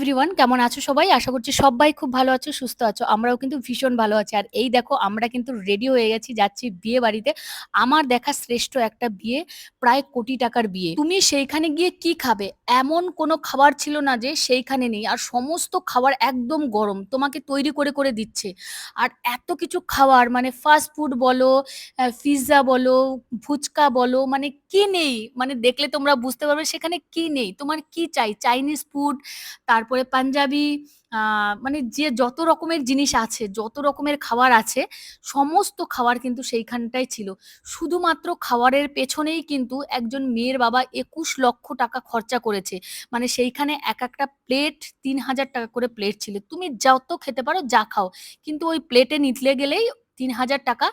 Everyone কেমন আছো সবাই? আশা করছি সবাই খুব ভালো আছো, সুস্থ আছো। আমরাও কিন্তু ভীষণ ভালো আছি। আর এই দেখো আমরা কিন্তু রেডি হয়ে গেছি, যাচ্ছি বিয়ে বাড়িতে আমার দেখা শ্রেষ্ঠ একটা বিয়ে, প্রায় কোটি টাকার বিয়ে। তুমি সেইখানে গিয়ে কি খাবে? এমন কোনো খাবার ছিল না যে সেইখানে নেই। আর সমস্ত খাবার একদম গরম। তোমাকে তৈরি করে, করে দিচ্ছে। আর এত কিছু খাওয়ার মানে ফাস্ট ফুড বলো, পিজ্জা বলো, ফুচকা বলো মানে কি নেই? মানে দেখলে তোমরা বুঝতে পারবে সেখানে কি নেই। তোমার কি চাই? চাইনিজ ফুড, তারপরে পাঞ্জাবি মানে যে যত রকমের জিনিস আছে, যত রকমের খাবার আছে, সমস্ত খাবার কিন্তু সেইখানটাই ছিল। শুধুমাত্র খাবারের পেছনেই কিন্তু একজন মেয়ের বাবা ২১ লক্ষ টাকা খরচা করেছে। মানে সেইখানে এক একটা প্লেট ৳৩,০০০ করে প্লেট ছিল। তুমি যত খেতে পারো, যা খাও। কিন্তু ওই প্লেটে নিতে গেলেই ৳৩,০০০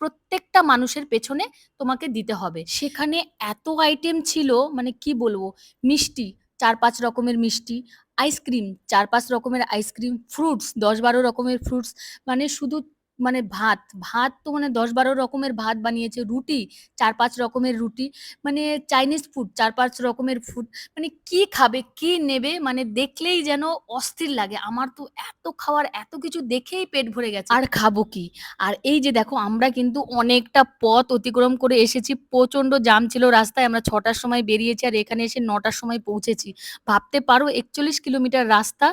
প্রত্যেকটা মানুষের পেছনে তোমাকে দিতে হবে। সেখানে এত আইটেম ছিল মানে কি বলব? মিষ্টি ৪-৫ রকমের মিষ্টি, আইসক্রিম ৪-৫ রকমের আইসক্রিম, ফ্রুটস দশ বারো রকমের ফ্রুটস মানে শুধু মানে ভাত, ভাত তো মানে দশ বারো রকমের ভাত বানিয়েছে, রুটি ৪-৫ রকমের রুটি, মানে চাইনিজ ফুড ৪-৫ রকমের ফুড। মানে কি খাবে, কি নেবে মানে দেখলেই যেন অস্থির লাগে। আমার তো এত খাওয়ার এত কিছু দেখেই পেট ভরে গেছে। আর খাব কি? আর এই যে দেখো আমরা কিন্তু অনেকটা পথ অতিক্রম করে এসেছি। প্রচণ্ড জ্যাম ছিল রাস্তায়। আমরা ছটার সময় বেরিয়েছি আর এখানে এসে নটার সময় পৌঁছেছি। ভাবতে পারো ৪১ কিলোমিটার রাস্তা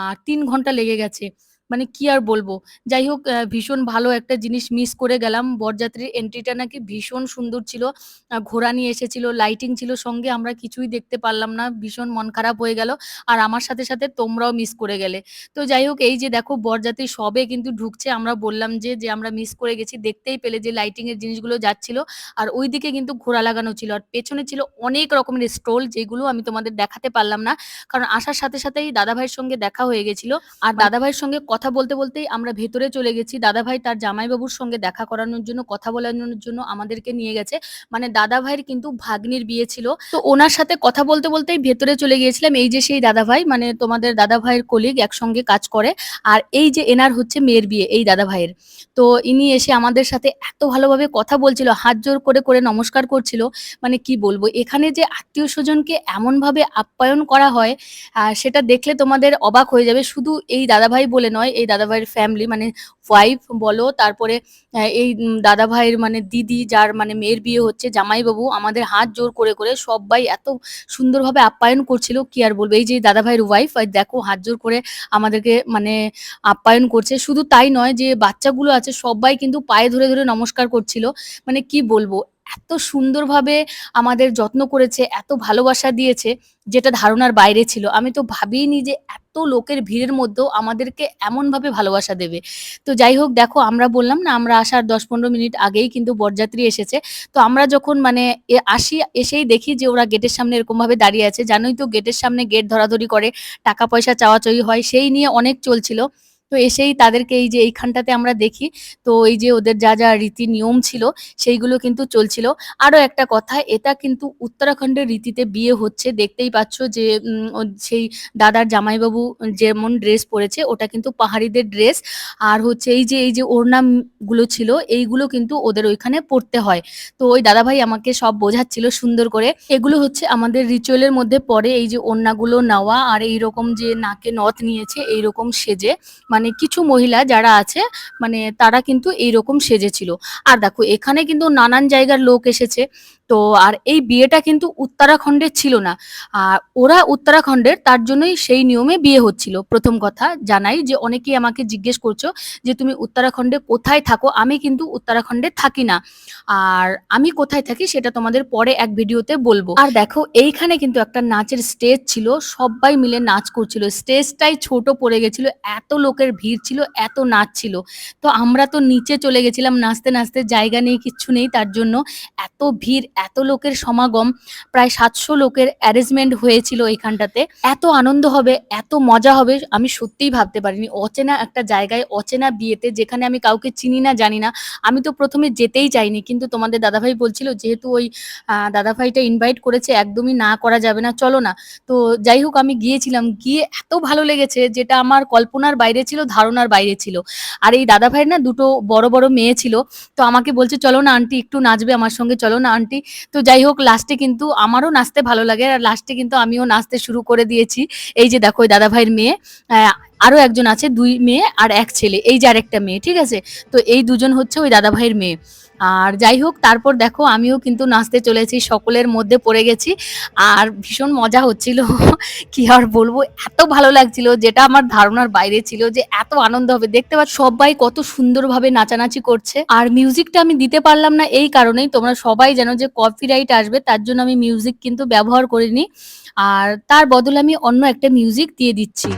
আর তিন ঘণ্টা লেগে গেছে। মানে কি আর বলব? যাই হোক ভীষণ ভালো একটা জিনিস মিস করে গেলাম। বরযাত্রীর এন্ট্রিটা নাকি ভীষণ সুন্দর ছিল। ঘোড়া নিয়ে এসেছিল, লাইটিং ছিল সঙ্গে। আমরা কিছুই দেখতে পারলাম না। ভীষণ মন খারাপ হয়ে গেল। আর আমার সাথে, সাথে তোমরাও মিস করে গেলে। তো যাই হোক এই যে দেখো বরযাত্রী সবে কিন্তু ঢুকছে। আমরা বললাম যে, যে আমরা মিস করে গেছি। দেখতেই পেলে যে লাইটিং এর জিনিসগুলো যাচ্ছিল। আর ওইদিকে কিন্তু ঘোড়া লাগানো ছিল। আর পেছনে ছিল অনেক রকমের স্টল যেগুলো আমি তোমাদের দেখাতে পারলাম না। কারণ আসার সাথে, সাথেই দাদাভাইয়ের সঙ্গে দেখা হয়ে গেছিল। আর দাদাভাইয়ের সঙ্গে কথা বলতে, বলতেই আমরা ভেতরে চলে গেছি। দাদাভাই তার জামাইবাবুর সঙ্গে দেখা করানোর জন্য, কথা বলানোর জন্য আমাদেরকে নিয়ে গেছে। মানে দাদাভাইয়ের কিন্তু ভাগ্নির বিয়ে ছিল। তো ওনার সাথে কথা বলতে, বলতেই ভেতরে চলে গিয়েছিলাম। এই যে সেই দাদাভাই মানে তোমাদের দাদাভাইয়ের কলিগ একসঙ্গে কাজ করে। আর এই যে এনার হচ্ছে মেয়ের বিয়ে এই দাদাভাইয়ের। তো ইনি এসে আমাদের সাথে এত ভালোভাবে কথা বলছিল, হাত জোড় করে, করে নমস্কার করছিল। মানে কি বলব? এখানে যে আত্মীয় স্বজনকে এমনভাবে আপ্যায়ন করা হয় সেটা দেখলে তোমাদের অবাক হয়ে যাবে। শুধু এই দাদাভাই বলে নয়, এই দাদাভাইয়ের ফ্যামিলি মানে ওয়াইফ বলো, তারপরে এই দাদাভাইয়ের মানে দিদি যার মানে মেয়ের বিয়ে হচ্ছে, জামাইবাবু আমাদের হাত জোর করে, করে সব্বাই এত সুন্দরভাবে আপ্যায়ন করছিল কি আর বলব? এই যে দাদাভাইয়ের ওয়াইফ দেখো হাত জোর করে আমাদেরকে মানে আপ্যায়ন করছে। শুধু তাই নয় যে বাচ্চাগুলো আছে সব্বাই কিন্তু পায়ে ধরে, ধরে নমস্কার করছিল। মানে কি বলব? এত সুন্দরভাবে আমাদের যত্ন করেছে, এত ভালোবাসা দিয়েছে যেটা ধারণার বাইরে ছিল। আমি তো ভাবিইনি যে এত লোকের ভিড়ের মধ্যেও আমাদেরকে এমনভাবে ভালোবাসা দেবে। তো যাই হোক দেখো আমরা বললাম না আমরা আসার দশ পনেরো মিনিট আগেই কিন্তু বরযাত্রী এসেছে। তো আমরা যখন মানে আসি এসেই দেখি যে ওরা গেটের সামনে এরকমভাবে দাঁড়িয়ে আছে। জানোই তো গেটের সামনে গেট ধরাধরি করে, টাকা পয়সা চাওয়াচাওয়ি হয়। সেই নিয়ে অনেক চলছিল। তো এসেই তাদেরকে এই যে এইখানটাতে আমরা দেখি। তো এই যে ওদের যা, যা রীতি নিয়ম ছিল সেইগুলো কিন্তু চলছিল। আরও একটা কথা এটা কিন্তু উত্তরাখণ্ডের রীতিতে বিয়ে হচ্ছে। দেখতেই পাচ্ছ যে সেই দাদার জামাইবাবু যেমন ড্রেস পরেছে ওটা কিন্তু পাহাড়িদের ড্রেস। আর হচ্ছে এই যে, এই যে ওড়নামগুলো ছিল এইগুলো কিন্তু ওদের ওইখানে পড়তে হয়। তো ওই দাদাভাই আমাকে সব বোঝাচ্ছিল সুন্দর করে। এগুলো হচ্ছে আমাদের রিচুয়ালের মধ্যে পড়ে এই যে ওড়নাগুলো নেওয়া আর এইরকম যে নাকে নথ নিয়েছে এইরকম সেজে মানে কিছু মহিলা যারা আছে মানে তারা কিন্তু এইরকম সেজেছিল। আর দেখো, এখানে কিন্তু নানান জায়গার লোক এসেছে। তো আর এই বিয়েটা কিন্তু উত্তরাখণ্ডের ছিল না। আর ওরা উত্তরাখণ্ডের তার জন্যই সেই নিয়মে বিয়ে হচ্ছিল। প্রথম কথা জানাই যে অনেকেই আমাকে জিজ্ঞেস করছ যে, "তুমি উত্তরাখণ্ডে কোথায় থাকো?" আমি কিন্তু উত্তরাখণ্ডে থাকি না। আর আমি কোথায় থাকি সেটা তোমাদের পরে এক ভিডিওতে বলব আর দেখো এইখানে কিন্তু একটা নাচের স্টেজ ছিল। সব্বাই মিলে নাচ করছিল। স্টেজটাই ছোট পড়ে গেছিল। এত লোকের ভিড় ছিল, এত নাচ ছিল। তো আমরা তো নিচে চলে গেছিলাম নাচতে, নাচতে জায়গা নেই, কিচ্ছু নেই তার জন্য। এত ভিড়, এত লোকের সমাগম, প্রায় ৭০০ লোকের অ্যারেঞ্জমেন্ট হয়েছিল এইখানটাতে। এত আনন্দ হবে, এত মজা হবে আমি সত্যিই ভাবতে পারিনি। অচেনা একটা জায়গায়, অচেনা বিয়েতে যেখানে আমি কাউকে চিনি না, জানি না। আমি তো প্রথমে যেতেই চাইনি। কিন্তু তোমাদের দাদাভাই বলছিল যেহেতু ওই দাদাভাইটা ইনভাইট করেছে একদমই না করা যাবে না, চলো না। তো যাই হোক আমি গিয়েছিলাম। গিয়ে এত ভালো লেগেছে যেটা আমার কল্পনার বাইরে ছিল, ধারণার বাইরে ছিল। আর এই দাদাভাইয়ের না দুটো বড়, বড় মেয়ে ছিল। তো আমাকে বলছে, "চলো না আন্টি একটু নাচবে আমার সঙ্গে, চলো না আন্টি।" তো যাই হোক লাস্টে কিন্তু আমারও নাচতে ভালো লাগে আর লাস্টে কিন্তু আমিও নাচতে শুরু করে দিয়েছি। এই যে দেখো দাদা ভাইয়ের মেয়ে আহ, আরও একজন আছে দুই মেয়ে আর এক ছেলে। এই যে আরেকটা মেয়ে ঠিক আছে? তো এই দুজন হচ্ছে ওই দাদা ভাইয়ের মেয়ে। আর যাই হোক, তারপর দেখো আমিও কিন্তু নাচতে চলেছি, সকলের মধ্যে পড়ে গেছি। আর ভীষণ মজা হচ্ছিল, কি আর বলব, এত ভালো লাগছিল, যেটা আমার ধারণার বাইরে ছিল যে এত আনন্দ হবে। দেখতে পাচ্ছ, সবাই কত সুন্দরভাবে নাচানাচি করছে। আর মিউজিকটা আমি দিতে পারলাম না এই কারণেই, তোমরা সবাই জানো যে কপিরাইট আসবে, তার জন্য আমি মিউজিক কিন্তু ব্যবহার করিনি। আর তার বদলে আমি অন্য একটা মিউজিক দিয়ে দিচ্ছি।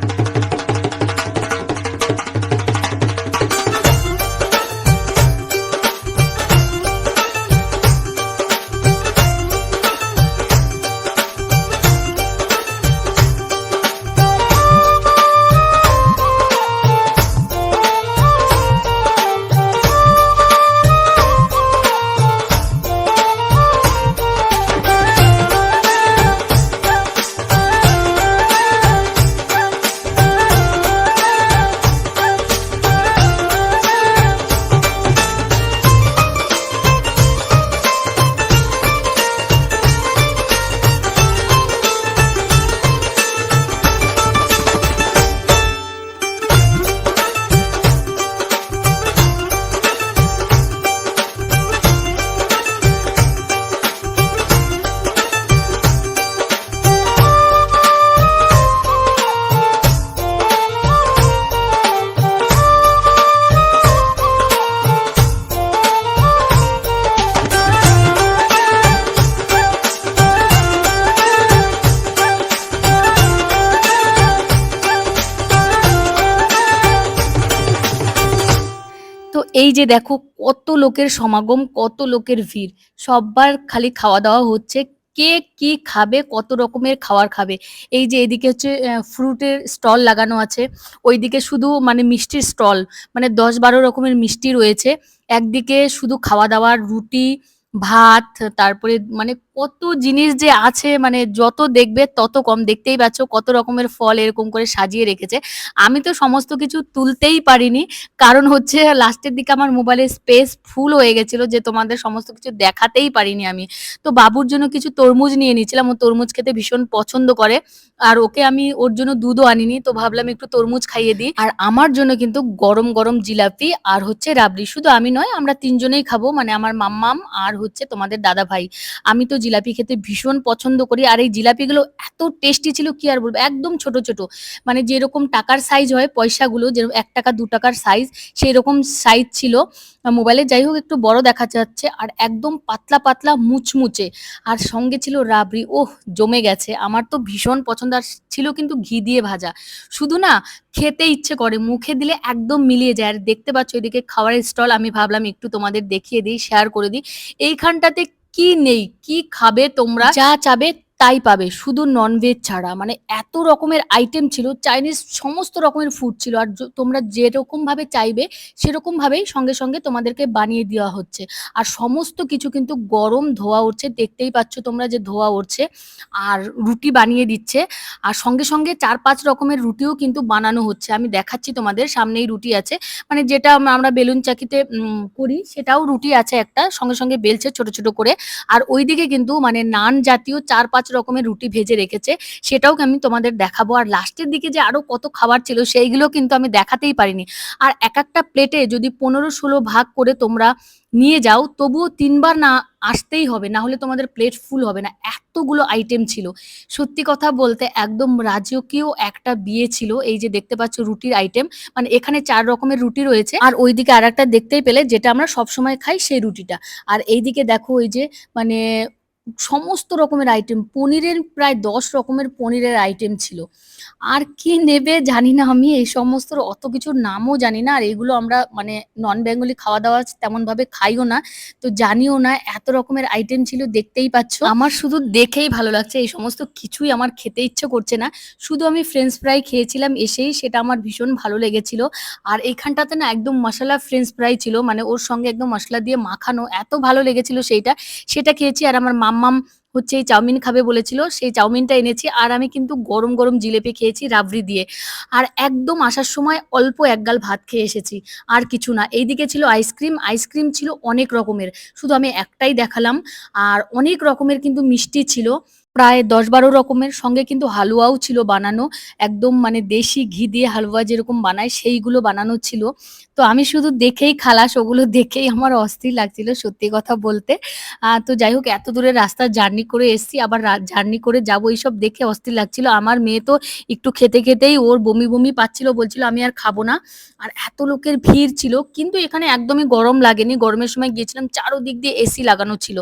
এই যে দেখো কত লোকের সমাগম, কত লোকের ভিড়। সবার খালি খাওয়া দাওয়া হচ্ছে। কে কি খাবে, কত রকমের খাবার খাবে। এই যে এদিকে হচ্ছে ফ্রুটের স্টল লাগানো আছে। ওইদিকে শুধু মানে মিষ্টির স্টল মানে দশ বারো রকমের মিষ্টি রয়েছে। একদিকে শুধু খাওয়া দাওয়ার রুটি, ভাত, তারপরে মানে কত জিনিস যে আছে মানে যত দেখবে তত কম। দেখতেই পাচ্ছ কত রকমের ফল এরকম করে সাজিয়ে রেখেছে। আমি তো সমস্ত কিছু তুলতেই পারিনি। কারণ হচ্ছে লাস্টের দিকে আমার মোবাইলের স্পেস ফুল হয়ে গেছিল যে তোমাদের সমস্ত কিছু দেখাতেই পারিনি আমি। তো বাবুর জন্য কিছু তরমুজ নিয়ে নিয়েছিলাম। ও তরমুজ খেতে ভীষণ পছন্দ করে। আর ওকে আমি ওর জন্য দুধও আনিনি। তো ভাবলাম একটু তরমুজ খাইয়ে দিই। আর আমার জন্য কিন্তু গরম গরম জিলাপি আর হচ্ছে রাবড়ি। শুধু আমি নয়, আমরা তিনজনেই খাব। মানে আমার মাম্মাম আর হচ্ছে তোমাদের দাদা ভাই আমি তো জিলাপি খেতে ভীষণ পছন্দ করি। আর এই জিলাপিগুলো এত টেস্টি ছিল, কি আর বলব? একদম ছোট ছোট। মানে যেরকম টাকার সাইজ হয়, পয়সাগুলো যেরকম এক টাকা, দু টাকার সাইজ সেই রকম সাইজ ছিল মোবাইলে যাই হোক, একটু বড় দেখা যাচ্ছে আর একদম পাতলা পাতলা, মুচমুচে। আর সঙ্গে ছিল রাবড়ি। ওহ, জমে গেছে। আমার তো ভীষণ পছন্দ। আর ছিল কিন্তু ঘি দিয়ে ভাজা। শুধু না, খেতে ইচ্ছে করে। মুখে দিলে একদম মিলিয়ে যায়। আর দেখতে পাচ্ছ, এদিকে খাবারের স্টল আমি ভাবলাম একটু তোমাদের দেখিয়ে দিই শেয়ার করে দিই। এইখানটাতে কি নেই? কি খাবে তোমরা? যা চাবে তাই পাবে, শুধু ননভেজ ছাড়া। মানে এত রকমের আইটেম ছিল চাইনিজ সমস্ত রকমের ফুড ছিল। আর তোমরা যেরকম ভাবে চাইবে সেরকম ভাবেই সঙ্গে সঙ্গে তোমাদেরকে বানিয়ে দেওয়া হচ্ছে। আর সমস্ত কিছু কিন্তু গরম ধোয়া উঠছে, দেখতেই পাচ্ছ তোমরা যে ধোয়া উঠছে। আর রুটি বানিয়ে দিচ্ছে। আর সঙ্গে সঙ্গে চার পাঁচ রকমের রুটিও কিন্তু বানানো হচ্ছে। আমি দেখাচ্ছি তোমাদের, সামনেই রুটি আছে। মানে যেটা আমরা বেলুন চাকিতে করি, সেটাও রুটি আছে একটা। সঙ্গে সঙ্গে বেলছে ছোট ছোট করে। আর ওইদিকে কিন্তু মানে নান জাতীয় চার পাঁচ রকমের রুটি ভেজে রেখেছে, সেটাও আমি তোমাদের দেখাবো। আর লাস্টের দিকে যে আরও কত খাবার ছিল, সেইগুলো কিন্তু আমি দেখাতেই পারিনি। আর এক একটা প্লেটে যদি পনেরো ষোলো ভাগ করে তোমরা নিয়ে যাও, তবুও তিনবার না আসতেই হবে, না হলে তোমাদের প্লেট ফুল হবে না। এতগুলো আইটেম ছিল। সত্যি কথা বলতে একদম রাজকীয় একটা বিয়ে ছিল, এই যে দেখতে পাচ্ছ রুটির আইটেম। মানে এখানে চার রকমের রুটি রয়েছে। আর ওইদিকে আর একটা দেখতেই পেলে, যেটা আমরা সবসময় খাই, সেই রুটিটা। আর এইদিকে দেখো ওই যে মানে সমস্ত রকমের আইটেম পনিরের প্রায় দশ রকমের পনিরের আইটেম ছিল। আর কি নেবে জানি না আমি, এই সমস্ত অত কিছুর নামও জানি না, আর এগুলো আমরা মানে নন বেঙ্গলি খাওয়া দাওয়া তেমন ভাবে খাইও না, তো জানিও না, এত রকমের আইটেম ছিল, দেখতেই পাচ্ছ। আমার শুধু দেখেই ভালো লাগছে, এই সমস্ত কিছুই আমার খেতে ইচ্ছে করছে না। শুধু আমি ফ্রেঞ্চ ফ্রাই খেয়েছিলাম এসেই, সেটা আমার ভীষণ ভালো লেগেছিল। আর এইখানটাতে না একদম মশলা ফ্রেঞ্চ ফ্রাই ছিল মানে ওর সঙ্গে একদম মশলা দিয়ে মাখানো, এত ভালো লেগেছিল সেইটা, সেটা খেয়েছি। আর আমার মামা মাম্মাম হচ্ছে এই চাউমিন খাবে বলেছিল, সেই চাউমিনটা এনেছি আর আমি কিন্তু গরম গরম জিলেপি খেয়েছি রাবড়ি দিয়ে। আর একদম আসার সময় অল্প একগাল ভাত খেয়ে এসেছি, আর কিছু না। এইদিকে ছিল আইসক্রিম আইসক্রিম ছিল অনেক রকমের। শুধু আমি একটাই দেখালাম, আর অনেক রকমের কিন্তু মিষ্টি ছিল। প্রায় দশ বারো রকমের সঙ্গে কিন্তু হালুয়াও ছিল বানানো। একদম মানে দেশি ঘি দিয়ে হালুয়া যেরকম বানায়, সেইগুলো বানানো ছিল। তো আমি শুধু দেখেই খালাস, ওগুলো দেখেই আমার অস্থির লাগছিল সত্যি কথা বলতে। তো যাই হোক, এত দূরের রাস্তা জার্নি করে এসছি, আবার জার্নি করে যাব এইসব দেখে অস্থির লাগছিল। আমার মেয়ে তো একটু খেতে খেতেই ওর বমি বমি পাচ্ছিল, বলছিল আমি আর খাব না। আর এত লোকের ভিড় ছিল, কিন্তু এখানে একদমই গরম লাগেনি। গরমের সময় গিয়েছিলাম, চারোদিক দিয়ে এসি লাগানো ছিল।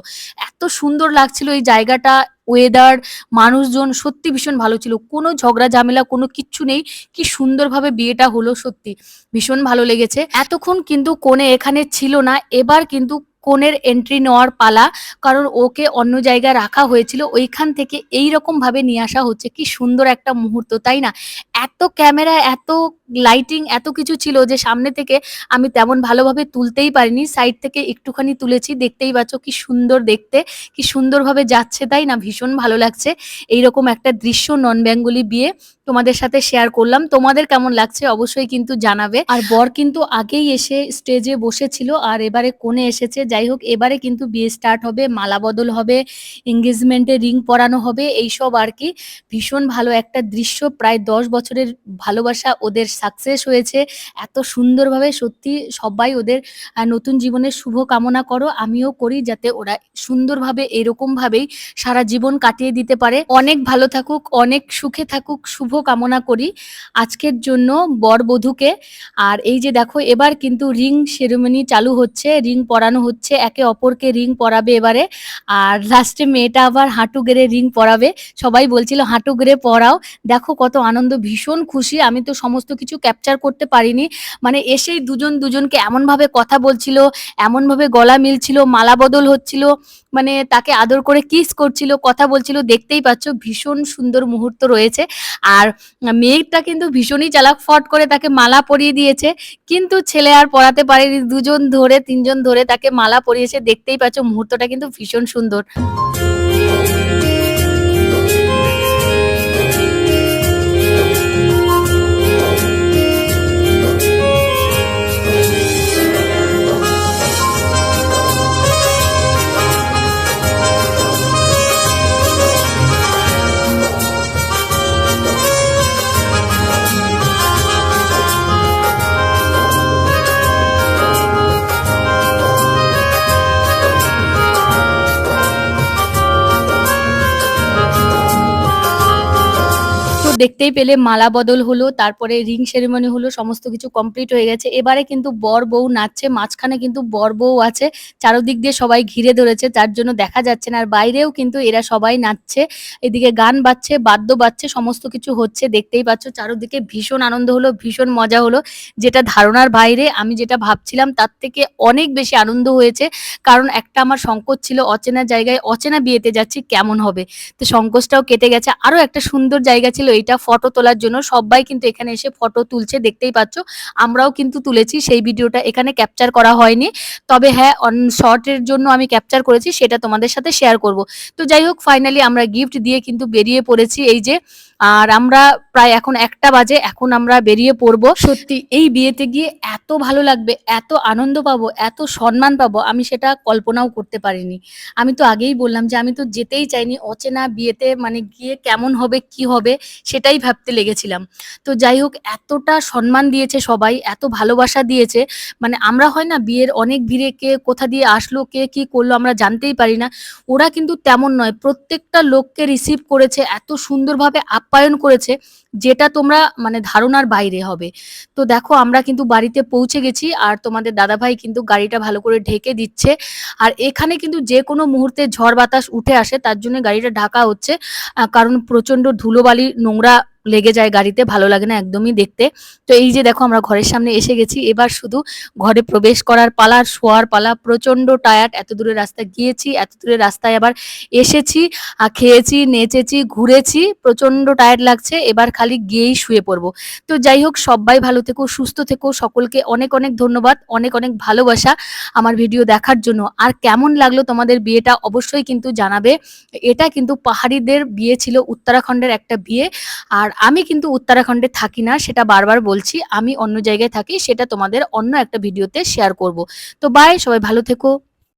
এত সুন্দর লাগছিল এই জায়গাটা ওয়েদার মানুষজন সত্যি ভীষণ ভালো ছিল। কোনো ঝগড়া, ঝামেলা, কোনো কিচ্ছু নেই। কি সুন্দরভাবে বিয়েটা হলো সত্যি। ভীষণ ভালো লেগেছে। এতক্ষণ কিন্তু কোনে এখানে ছিল না। এবার কিন্তু কোণের এন্ট্রি নেওয়ার পালা, কারণ ওকে অন্য জায়গায় রাখা হয়েছিল, ওইখান থেকে এই ভাবে নিয়ে আসা হচ্ছে। কি সুন্দর একটা মুহূর্ত, তাই না? এত ক্যামেরা এত লাইটিং এত কিছু ছিল যে সামনে থেকে আমি তেমন ভালোভাবে তুলতেই পারিনি। সাইড থেকে একটুখানি তুলেছি, দেখতেই পাচ্ছ কি সুন্দর দেখতে, কি সুন্দরভাবে যাচ্ছে, তাই না? ভীষণ ভালো লাগছে। এইরকম একটা দৃশ্য নন বেঙ্গলি বিয়ে। তোমাদের সাথে শেয়ার করলাম। তোমাদের কেমন লাগছে অবশ্যই কিন্তু জানাবে। আর বর কিন্তু আগেই এসে স্টেজে বসেছিল আর এবারে কোণে এসেছে। যাই হোক, এবারে কিন্তু বিয়ে স্টার্ট হবে, মালা বদল হবে এঙ্গেজমেন্টে রিং পরানো হবে এইসব আর কি। ভীষণ ভালো একটা দৃশ্য। প্রায় দশ বছরের ভালোবাসা ওদের সাকসেস হয়েছে। এত সুন্দরভাবে সত্যি সবাই ওদের নতুন জীবনের শুভ কামনা করো। আমিও করি যাতে ওরা সুন্দরভাবে, এরকমভাবেই সারা জীবন কাটিয়ে দিতে পারে। অনেক ভালো থাকুক, অনেক সুখে থাকুক, শুভ কামনা করি। আজকের জন্য বর বধূকে আর এই যে দেখো, এবার কিন্তু রিং সেরেমনি চালু হচ্ছে, রিং পরানো হচ্ছে, একে অপরকে রিং পরাবে এবারে। আর লাস্টে মেয়েটা আবার হাঁটু গেড়ে রিং পরাবে। সবাই বলছিল, হাঁটু গেড়ে পরাও। দেখো কত আনন্দ, ভীষণ খুশি। আমি তো সমস্ত কিছু ক্যাপচার করতে পারিনি। মানে এসেই দুজন দুজনকে এমনভাবে কথা বলছিল, এমনভাবে গলা মিলছিল, মালা বদল হচ্ছিল মানে তাকে আদর করে কিস করছিল, কথা বলছিল। দেখতেই পাচ্ছ, ভীষণ সুন্দর মুহূর্ত রয়েছে। আর মেয়েটা কিন্তু ভীষণই চালাক ফট করে তাকে মালা পরিয়ে দিয়েছে। কিন্তু ছেলে আর পড়াতে পারেনি। দুজন ধরে, তিনজন ধরে তাকে মালা পরিয়েছে দেখতেই পাচ্ছ মুহূর্তটা কিন্তু ভীষণ সুন্দর। তো দেখতেই পেলে মালা বদল হলো, তারপরে রিং সেরেমনি হলো, সমস্ত কিছু কমপ্লিট হয়ে গেছে। এবারে কিন্তু বর বউ নাচছে, মাঝখানে কিন্তু বর বউ আছে, চারদিক দিয়ে সবাই ঘিরে ধরেছে, যার জন্য দেখা যাচ্ছে না। আর বাইরেও কিন্তু এরা সবাই নাচছে, এদিকে গান বাজছে, বাদ্য বাজছে, সমস্ত কিছু হচ্ছে, দেখতেই পাচ্ছ চারদিকে ভীষণ আনন্দ হলো, ভীষণ মজা হলো। যেটা ধারণার বাইরে, আমি যেটা ভাবছিলাম, তার থেকে অনেক বেশি আনন্দ হয়েছে। কারণ একটা আমার সংকোচ ছিল, অচেনা জায়গায় অচেনা বিয়েতে যাচ্ছি, কেমন হবে? তো সংকোচটাও কেটে গেছে। আরও একটা সুন্দর জায়গা ছিল এইটা ফটো তোলার জন্য সবাই কিন্তু এখানে এসে ফটো তুলছে, দেখতেই পাচ্ছ। আমরাও কিন্তু তুলেছি, সেই ভিডিওটা এখানে ক্যাপচার করা হয়নি। তবে হ্যাঁ শর্টের জন্য আমি ক্যাপচার করেছি, সেটা তোমাদের সাথে শেয়ার করব। তো যাই হোক ফাইনালি আমরা গিফট দিয়ে কিন্তু বেরিয়ে পড়েছি, এই যে আর আমরা প্রায় এখন একটা বাজে, এখন আমরা বেরিয়ে পড়ব। সত্যি, এই বিয়েতে গিয়ে এত ভালো লাগবে, এত আনন্দ পাবো, এত সম্মান পাবো, আমি সেটা কল্পনাও করতে পারিনি। আমি তো আগেই বললাম যে, আমি তো যেতেই চাইনি, অচেনা বিয়েতে মানে গিয়ে কেমন হবে, কি হবে, সেটাই ভাবতে লেগেছিলাম। তো যাই হোক, এতটা সম্মান দিয়েছে সবাই, এত ভালোবাসা দিয়েছে। মানে আমরা হয় না, বিয়ের অনেক ভিড়ে কে কোথা দিয়ে আসলো, কে কি করল, আমরা জানতেই পারি না। ওরা কিন্তু তেমন নয়, প্রত্যেকটা লোককে রিসিভ করেছে, এত সুন্দরভাবে আপ্যায়ন করেছে, যেটা তোমরা মানে ধারণার বাইরে হবে। তো দেখো, আমরা কিন্তু বাড়িতে পৌঁছে গেছি আর তোমাদের দাদাভাই কিন্তু গাড়িটা ভালো করে ঢেকে দিচ্ছে। আর এখানে কিন্তু যে কোনো মুহূর্তে ঝড় বাতাস উঠে আসে, তার জন্য গাড়িটা ঢাকা হচ্ছে। কারণ প্রচণ্ড ধুলোবালি নোংরা লেগে যায় গাড়িতে, ভালো লাগে না একদমই দেখতে। তো এই যে দেখো আমরা ঘরের সামনে এসে গেছি। এবার শুধু ঘরে প্রবেশ করার পালা, শোয়ার পালা প্রচণ্ড টায়ার্ড এত দূরের রাস্তা গিয়েছি, এত দূরের রাস্তায় আবার এসেছি খেয়েছি, নেচেছি, ঘুরেছি প্রচণ্ড টায়ার্ড লাগছে, এবার খালি গিয়েই শুয়ে পড়ব। তো যাই হোক, সবাই ভালো থেকো, সুস্থ থেকো, সকলকে অনেক অনেক ধন্যবাদ, অনেক অনেক ভালোবাসা আমার ভিডিও দেখার জন্য। আর কেমন লাগল তোমাদের বিয়েটা অবশ্যই কিন্তু জানাবে। এটা কিন্তু পাহাড়িদের বিয়ে ছিল, উত্তরাখণ্ডের একটা বিয়ে। আর আমি কিন্তু উত্তরাখণ্ডে থাকি না, সেটা বারবার বলছি, আমি অন্য জায়গায় থাকি, সেটা তোমাদের অন্য একটা ভিডিওতে শেয়ার করব। তো বাই সবাই ভালো থেকো।